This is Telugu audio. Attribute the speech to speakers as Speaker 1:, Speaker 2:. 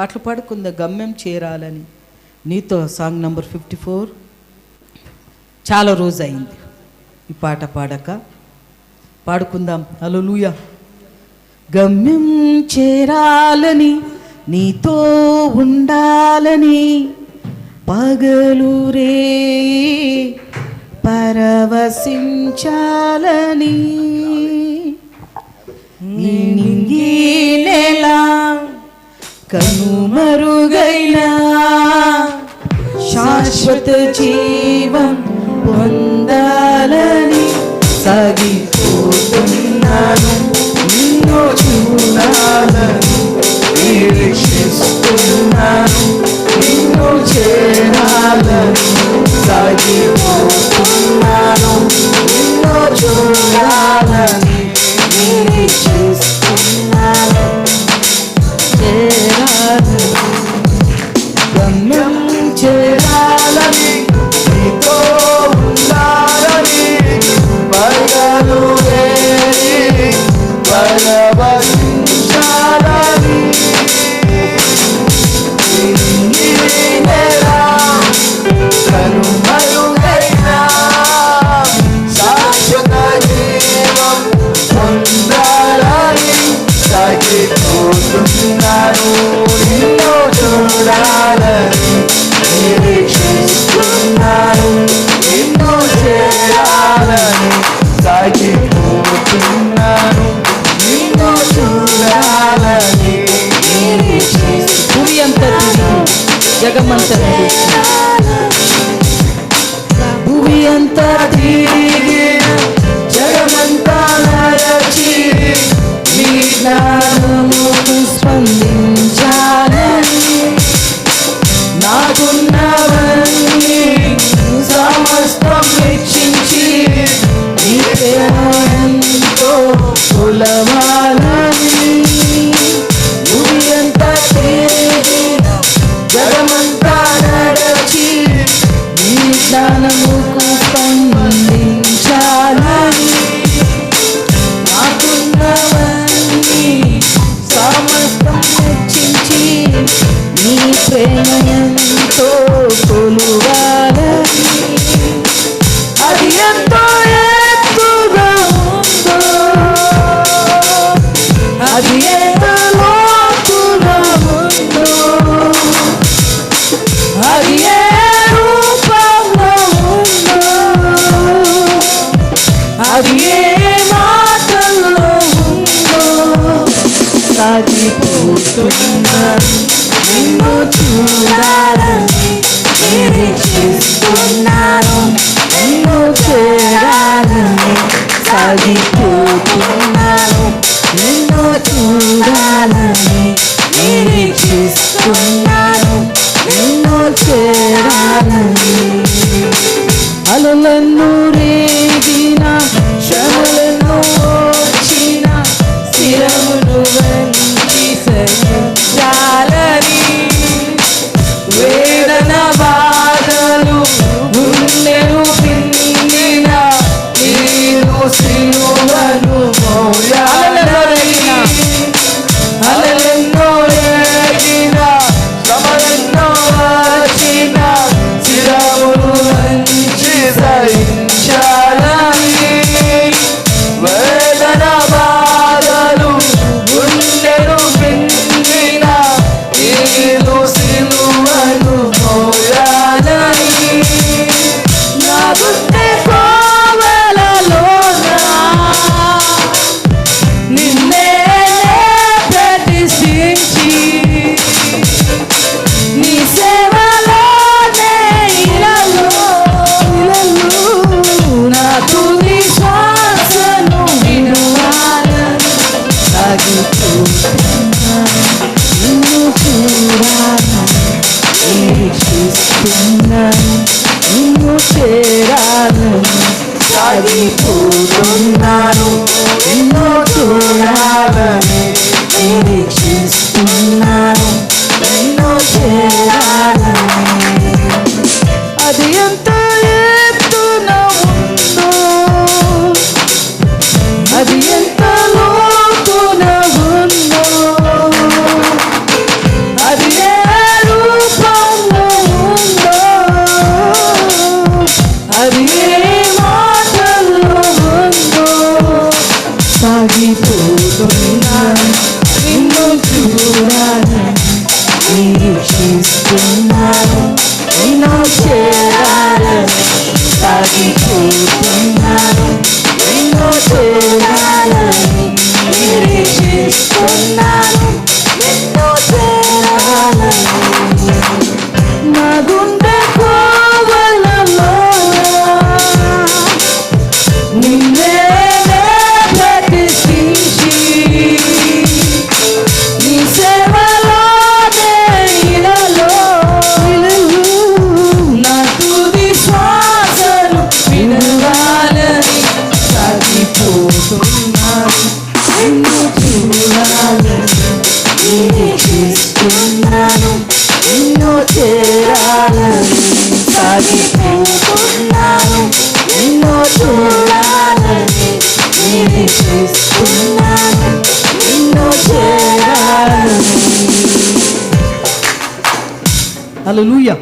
Speaker 1: పాటలు పాడుకుంద గమ్యం చేరాలని. నీతో సాంగ్ నంబర్ ఫిఫ్టీ ఫోర్. చాలా రోజు అయింది ఈ పాట పాడక పాడుకుందాం. హలో లూయా గమ్యం చేరాలని నీతో ఉండాలని పగలు రే పరవశించాలని కనుమరుగైన శాశ్వత జీవ never Jaga mantan hidupmu Bumi antar diri. దాటిపోతున్నది నిన్ను చూడాలని నిరీక్షిస్తున్నాను నిన్ను చూడాలని సాగిపోతున్నాను నిన్ను చూడాలని నిరీక్షిస్తున్నాను నిన్ను చేరాలని అలలను రే చేస్తున్నాను నిన్ను చేరాలని సాగిపోతున్నాను. నిన్ను చూడాలని నిరీక్షిస్తున్నాను నిన్ను చూడాలని నిరీక్షిస్తున్నా ఆశిస్తున్నాను నిన్ను చేరాలని హల్లెలూయా